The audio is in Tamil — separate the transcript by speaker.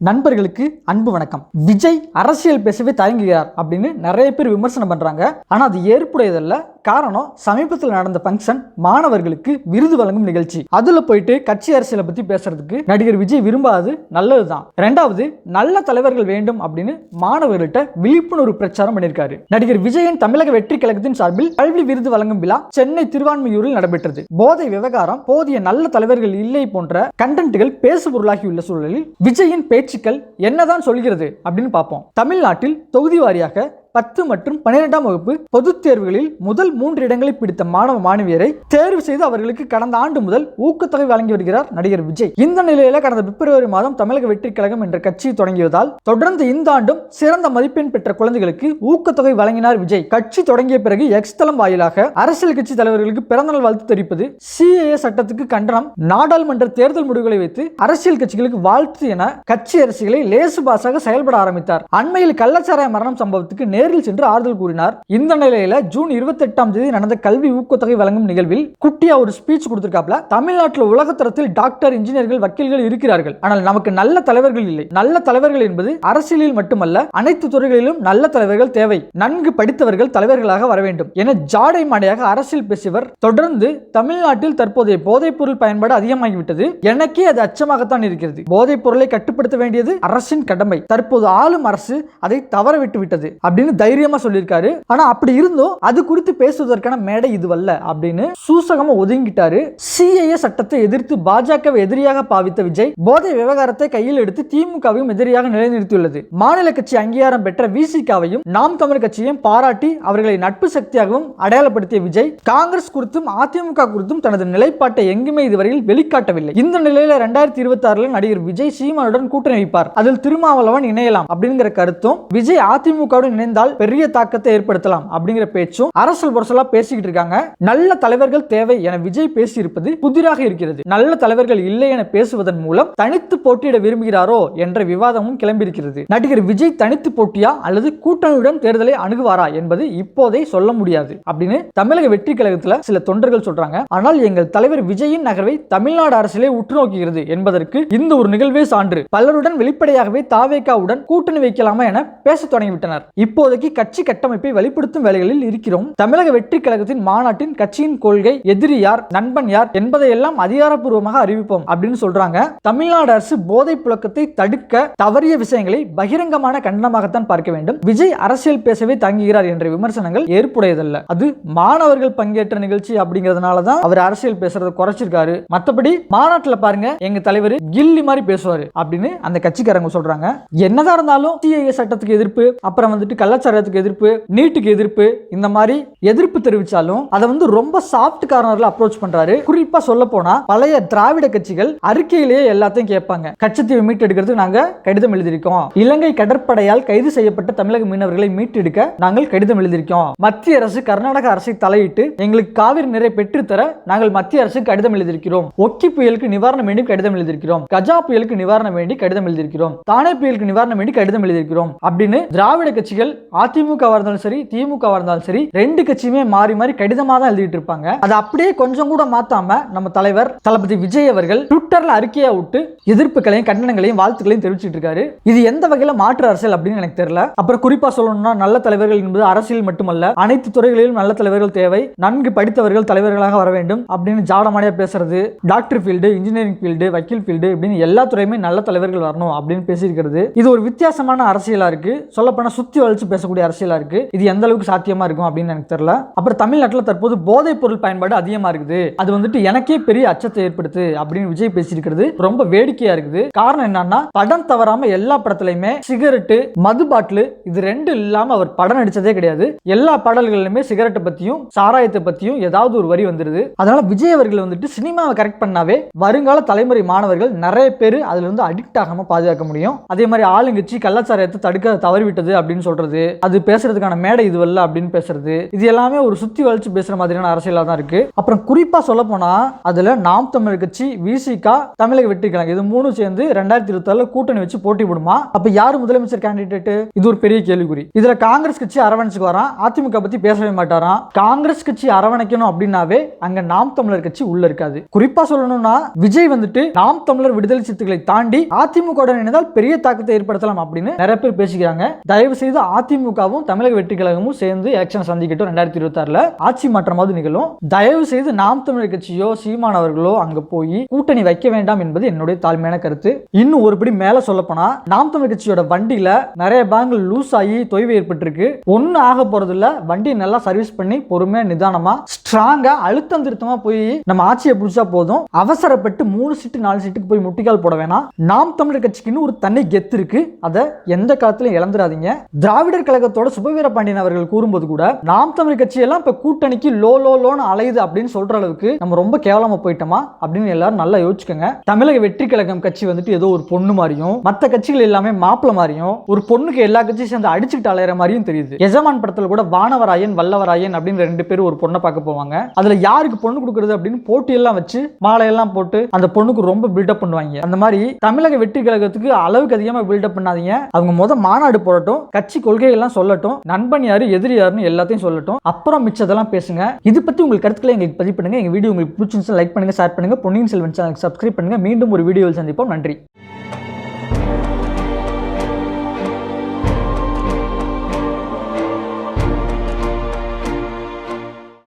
Speaker 1: நண்பர்களுக்கு அன்பு வணக்கம். விஜய் அரசியல் பேசவே தயங்குகிறார் அப்படின்னு நிறைய பேர் விமர்சனம் பண்றாங்க. ஆனா அது ஏற்புடையதல்ல. காரணம் சமீபத்தில் நடந்த ஃபங்க்ஷன் மாணவர்களுக்கு விருது வழங்கும் நிகழ்ச்சி. அதுல போயிட்டு கட்சி அரசியலை பத்தி பேசுறதுக்கு நடிகர் விஜய் விரும்பாது நல்லதுதான். ரெண்டாவது நல்ல தலைவர்கள் வேண்டும் அப்படின்னு மாணவர்கள்ட்ட விழிப்புணர்வு பிரச்சாரம் பண்ணியிருக்காரு. நடிகர் விஜயின் தமிழக வெற்றி கழகத்தின் சார்பில் கல்வி விருது வழங்கும் விழா சென்னை திருவான்மையூரில் நடைபெற்றது. போதை விவகாரம் போதிய நல்ல தலைவர்கள் இல்லை போன்ற கண்டென்ட்டுகள் பேசு பொருளாகியுள்ள சூழலில் விஜயின் பேச்சுக்கள் என்னதான் சொல்கிறது அப்படின்னு பார்ப்போம். தமிழ்நாட்டில் தொகுதி வாரியாக பத்து மற்றும் பன்னிரெண்டாம் வகுப்பு பொதுத் தேர்வுகளில் முதல் மூன்று இடங்களை பிடித்த மாணவ மாணவியரை தேர்வு செய்து அவர்களுக்கு கடந்த ஆண்டு முதல் ஊக்கத்தொகை வழங்கி வருகிறார் நடிகர் விஜய். இந்த நிலையில கடந்த பிப்ரவரி மாதம் தமிழக வெற்றி கழகம் என்ற கட்சி தொடங்கியதால் தொடர்ந்து இந்த ஆண்டும் சிறந்த மதிப்பெண் பெற்ற குழந்தைகளுக்கு ஊக்கத்தொகை வழங்கினார் விஜய். கட்சி தொடங்கிய பிறகு எக்ஸ் தளம் வாயிலாக அரசியல் கட்சி தலைவர்களுக்கு பிறந்தநாள் வாழ்த்து தெரிவிப்பது சிஏஏ சட்டத்துக்கு கண்டனம். நாடாளுமன்ற தேர்தல் முடிவுகளை வைத்து அரசியல் கட்சிகளுக்கு வாழ்த்து என கட்சி அரசியலை லேசு பாசாக செயல்பட ஆரம்பித்தார். அண்மையில் கள்ளச்சாராய மரணம் சம்பவத்துக்கு நேரில் சென்று ஆறுதல் கூறினார். இந்த நிலையில ஜூன் இருபத்தி எட்டாம் தேதி நடந்த கல்வி ஊக்கத்தொகை வழங்கும் நிகழ்வில் குட்டியா ஒரு ஸ்பீச் கொடுத்திருக்காப்ல தமிழ்நாட்டில் உலகத்தரத்தில் டாக்டர் இன்ஜினியர்கள் வக்கீல்கள் இருக்கிறார்கள். ஆனால் நமக்கு நல்ல தலைவர்கள் இல்லை. நல்ல தலைவர்கள் என்பது அரசியலில் மட்டுமல்ல அனைத்து துறைகளிலும் நல்ல தலைவர்கள் தேவை. நன்கு படித்தவர்கள் தலைவர்களாக வர வேண்டும். என ஜாடை மாடையாக அரசியல் பேசியவர் தொடர்ந்து தமிழ்நாட்டில் தற்போதைய போதைப் பொருள் பயன்பாடு அதிகமாகிவிட்டது. எனக்கே அது அச்சமாகத்தான் இருக்கிறது. போதைப் பொருளை கட்டுப்படுத்த வேண்டியது அரசின் கடமை. தற்போது ஆளும் அரசு அதை தவற விட்டு விட்டது அப்படின்னு தைரியமா சொல்லியிருக்காரு. ஆனா அப்படி இருந்தும் அது குறித்து பேசுவதற்கான மேடை இதுவல்ல அப்படின்னு சூசகமா ஒதுங்கிட்டாரு. சிஐஏ சட்டத்தை எதிர்த்து பாஜகவை எதிரியாக பாவித்த விஜய் போதை விவகாரத்தை கையில் எடுத்து திமுகவையும் எதிரியாக நிலைநிறுத்தியுள்ளது. மாநில கட்சி அங்கீகாரம் பெற்ற விசிகாவையும் நாம் தமிழ் கட்சியையும் பாராட்டி அவர்களை நட்பு சக்தியாகவும் அடையாளப்படுத்திய விஜய் காங்கிரஸ் குறித்தும் அதிமுக குறித்தும் தனது நிலைப்பாட்டை எங்குமே இதுவரையில் வெளிக்காட்டவில்லை. இந்த நிலையில ரெண்டாயிரத்தி இருபத்தி ஆறுல நடிகர் விஜய் சீமானுடன் கூட்டணி வைப்பார். அதில் திருமாவளவன் இணையலாம் அப்படிங்கிற கருத்தும் விஜய் அதிமுகவுடன் இணைந்தால் பெரிய தாக்கத்தை ஏற்படுத்தலாம் அப்படிங்கிற பேச்சும் அரசல் புரசலா பேசிக்கிட்டு இருக்காங்க. நல்ல தலைவர்கள் தேவை என விஜய் பேசியிருப்பது புதிராக இருக்கிறது. நல்ல தலைவர்கள் இல்லை என பேசுவதன் மூலம் தனித்து போட்டியிட விரும்புகிறாரோ என்ற விவாதமும் கிளம்பியிருக்கிறது. நடிகர் விஜய் தனித்து போட்டியா அல்லது கூட்டணியுடன் தேர்தலை அணுகுவாரா என்பது இப்போதே சொல்ல முடியாது அப்படின்னு தமிழக வெற்றி கழகத்துல சில தொண்டர்கள் சொல்றாங்க. ஆனால் எங்கள் தலைவர் விஜயின் நகர்வை தமிழ்நாடு அரசிலே உற்று நோக்குகிறது என்பதற்கு இந்த ஒரு நிகழ்வே சான்று. பலருடன் வெளிப்படையாகவே தாவேகாவுடன் கூட்டணி வைக்கலாமா என பேச தொடங்கிவிட்டனர். இப்போ இப்போதைக்கு கட்சி கட்டமைப்பை வெளிப்படுத்தும் வேலைகளில் இருக்கிறோம். தமிழக வெற்றி கழகத்தின் மாநாட்டின் கட்சியின் கொள்கை எதிரி யார் நண்பன் யார் என்பதையெல்லாம் அதிகாரப்பூர்வமாக அறிவிப்போம் அப்படின்னு சொல்றாங்க. தமிழ்நாடு அரசு போதை புழக்கத்தை தடுக்க தவறிய விஷயங்களை பகிரங்கமான கண்டனமாகத்தான் பார்க்க வேண்டும். விஜய் அரசியல் பேசவே தங்குகிறார் என்ற விமர்சனங்கள் ஏற்புடையதல்ல. அது மாணவர்கள் பங்கேற்ற நிகழ்ச்சி அப்படிங்கிறதுனால தான் அவர் அரசியல் பேசுறத குறைச்சிருக்காரு. மத்தபடி மாநாட்டில் பாருங்க எங்க தலைவர் கில்லி மாதிரி பேசுவாரு அப்படின்னு அந்த கட்சிக்காரங்க சொல்றாங்க. என்னதான் இருந்தாலும் சிஐஏ சட்டத்துக்கு எதிர்ப்பு அப்புறம் வந்துட்டு கள்ள கலாச்சாரத்துக்கு எதிர்ப்பு நீட்டுக்கு எதிர்ப்பு இந்த மாதிரி எதிர்ப்பு தெரிவிச்சாலும் அதை வந்து ரொம்ப சாஃப்ட் கார்னர்ல அப்ரோச் பண்றாரு. குறிப்பா சொல்ல போனா பழைய திராவிட கட்சிகள் அறிக்கையிலேயே எல்லாத்தையும் கேட்பாங்க. கச்சத்தீவை மீட்டெடுக்கிறதுக்கு நாங்க கடிதம் எழுதியிருக்கோம். இலங்கை கடற்படையால் கைது செய்யப்பட்ட தமிழக மீனவர்களை மீட்டெடுக்க நாங்கள் கடிதம் எழுதியிருக்கோம். மத்திய அரசு கர்நாடக அரசை தலையிட்டு எங்களுக்கு காவிரி நிறை பெற்றுத்தர நாங்கள் மத்திய அரசுக்கு கடிதம் எழுதியிருக்கிறோம். ஒக்கி புயலுக்கு நிவாரணம் வேண்டி கடிதம் எழுதியிருக்கிறோம். கஜா புயலுக்கு நிவாரணம் வேண்டி கடிதம் எழுதியிருக்கிறோம். தானே புயலுக்கு நிவாரணம் வேண்டி கடிதம் எழுதியிருக்கிறோம். அப்படின்னு திராவிட கட்சிகள் அதிமுக இருந்தாலும் சரி திமுக இருந்தாலும் சரி ரெண்டு கட்சியுமே மாறி மாறி கடிதமாக தான் எழுதிட்டு இருப்பாங்க. அதை அப்படியே கொஞ்சம் கூட மாத்தாம நம்ம தலைவர் தளபதி விஜய் அவர்கள் ட்விட்டர்ல அறிக்கையை விட்டு எதிர்ப்புகளையும் கண்டனங்களையும் வாழ்த்துக்களையும் தெரிவிச்சிட்டு இருக்காரு. இது எந்த வகையில மாற்று அரசியல் அப்படின்னு எனக்கு தெரியல. அப்புறம் குறிப்பா சொல்லணும்னா நல்ல தலைவர்கள் என்பது அரசியல் மட்டுமல்ல அனைத்து துறைகளிலும் நல்ல தலைவர்கள் தேவை நன்கு படித்தவர்கள் தலைவர்களாக வர வேண்டும் அப்படின்னு ஜாடமாடியா பேசுறது டாக்டர் ஃபீல்டு இன்ஜினியரிங் ஃபீல்டு வக்கீல் ஃபீல்டு இப்படின்னு எல்லா துறையுமே நல்ல தலைவர்கள் வரணும் அப்படின்னு பேசியிருக்கிறது. இது ஒரு வித்தியாசமான அரசியலா இருக்கு. சொல்லப்போனா சுத்தி வளைச்சு பேசக்கூடிய அரசியலாக இருக்கு. இது எந்த அளவுக்கு சாத்தியமா இருக்கும் அப்படின்னு எனக்கு தெரியல. அப்புறம் தமிழ்நாட்டில் தற்போது போதைப் பொருள் பயன்பாடு அதிகமா இருக்குது. அது வந்துட்டு எனக்கே பெரிய அச்சத்தை ஏற்படுத்து அப்படின்னு விஜய் பேசியிருக்கிறது ரொம்ப வேடிக்கையா இருக்குது. காரணம் என்னன்னா படம் தவறாம எல்லா படத்துலையுமே சிகரெட்டு மது பாட்டில் இது ரெண்டு இல்லாம அவர் படம் நடிச்சதே கிடையாது. எல்லா பாடல்களிலுமே சிகரெட்டை பத்தியும் சாராயத்தை பத்தியும் ஏதாவது ஒரு வரி வந்துருது. அதனால விஜய் அவர்கள் வந்துட்டு சினிமாவை கரெக்ட் பண்ணாவே வருங்கால தலைமுறை மாணவர்கள் நிறைய பேர் அதுல இருந்து அடிக்ட் ஆகாம பாதுகாக்க முடியும். அதே மாதிரி ஆளுங்கட்சி கலாச்சாரத்தை தடுக்க தவறிவிட்டது அப்படின்னு சொல்றது அது பேசுறதுக்கான மேடை இதுவல்ல அப்படின்னு பேசுறது. இது எல்லாமே ஒரு சுத்தி வளைச்சு பேசுற மாதிரியான அரசியலாக தான் இருக்கு. அப்புறம் குறிப்பா சொல்ல போனா அதுல நாம் தமிழ் கட்சி விசிகா தமிழக வெற்றி கழகம் இது மூணும் சேர்ந்து ரெண்டாயிரத்தி இருபத்தி கூட்டணி வச்சு போட்டி போடுமா? அப்ப யார் முதலமைச்சர் கேண்டிடேட் இது ஒரு பெரிய கேள்விக்குறி. இதுல காங்கிரஸ் கட்சி அரவணைச்சுக்கு வரான் அதிமுக பத்தி பேசவே மாட்டாராம். காங்கிரஸ் கட்சி அரவணைக்கணும் அப்படின்னாவே அங்க நாம் தமிழர் கட்சி உள்ள இருக்காது. குறிப்பா சொல்லணும்னா விஜய் வந்துட்டு நாம் தமிழர் விடுதலை சித்துக்களை தாண்டி அதிமுக உடன் இணைந்தால் பெரிய தாக்கத்தை ஏற்படுத்தலாம் அப்படின்னு நிறைய பேர் பேசிக்கிறாங்க. தயவு செய்து அதிமுக அதிமுகவும் தமிழக வெற்றி கழகமும் சேர்ந்து எலெக்ஷன் சந்திக்கட்டும் ரெண்டாயிரத்தி இருபத்தி ஆறுல ஆட்சி மாற்றமாவது நிகழும். தயவு செய்து நாம் தமிழர் கட்சியோ சீமானவர்களோ அங்க போய் கூட்டணி வைக்க வேண்டாம் என்பது என்னுடைய தாழ்மையான கருத்து. இன்னும் ஒருபடி மேல சொல்லப்போனா நாம் தமிழர் கட்சியோட வண்டியில நிறைய பேங்க் லூஸ் ஆகி தொய்வு ஏற்பட்டிருக்கு. ஒன்னும் ஆக போறது இல்ல வண்டியை நல்லா சர்வீஸ் பண்ணி பொறுமையா நிதானமா ஸ்ட்ராங்கா அழுத்தம் திருத்தமா போய் நம்ம ஆட்சியை பிடிச்சா போதும். அவசரப்பட்டு மூணு சீட்டு நாலு சீட்டுக்கு போய் முட்டிக்கால் போட வேணாம். நாம் தமிழர் கட்சிக்குன்னு ஒரு தனி கெத்து இருக்கு. அதை எந்த காலத்திலும் இழந்துடாதீங்க. திராவிடர் கழகத்தோட சுபவீர பாண்டியன் அவர்கள் கூறும்போது கூட நாம் தமிழ் கட்சியெல்லாம் இப்ப கூட்டணிக்கு லோ லோ லோன்னு அலையுது அப்படின்னு சொல்ற அளவுக்கு நம்ம ரொம்ப கேவலமா போயிட்டோமா அப்படின்னு எல்லாரும் நல்லா யோசிச்சுக்கோங்க. தமிழக வெற்றி கழகம் கட்சி வந்துட்டு ஏதோ ஒரு பொண்ணு மாதிரியும் மற்ற கட்சிகள் எல்லாமே மாப்பிள மாதிரியும் ஒரு பொண்ணுக்கு எல்லா கட்சியும் சேர்ந்து அடிச்சுக்கிட்டு அலையிற மாதிரியும் தெரியுது. எஜமான் படத்துல கூட வானவராயன் வல்லவராயன் அப்படின்னு ரெண்டு பேரும் ஒரு பொண்ணை பார்க்க போவாங்க. அதுல யாருக்கு பொண்ணு கொடுக்கறது அப்படின்னு போட்டியெல்லாம் வச்சு மாலையெல்லாம் போட்டு அந்த பொண்ணுக்கு ரொம்ப பில்டப் பண்ணுவாங்க. அந்த மாதிரி தமிழக வெற்றி கழகத்துக்கு அளவுக்கு அதிகமா பில்டப் பண்ணாதீங்க. அவங்க முத மாநாடு போடட்டும் கட்சி கொள்கையெல்லாம் சொல்லட்டும் நண்பன் யாரு எதிரி யாருன்னு எல்லாத்தையும் சொல்லட்டும். அப்புறம் மிச்சதெல்லாம் பேசுங்க. இது பத்தி உங்களுக்கு கருத்துக்களை எங்களுக்கு பதிவு பண்ணுங்க. எங்க வீடியோ உங்களுக்கு பிடிச்சிருந்துச்சு லைக் பண்ணுங்க ஷேர் பண்ணுங்க. பொன்னியின் செல்வன் சேனல் சப்ஸ்கிரைப் பண்ணுங்க. மீண்டும் ஒரு வீடியோவில் சந்திப்போம். நன்றி.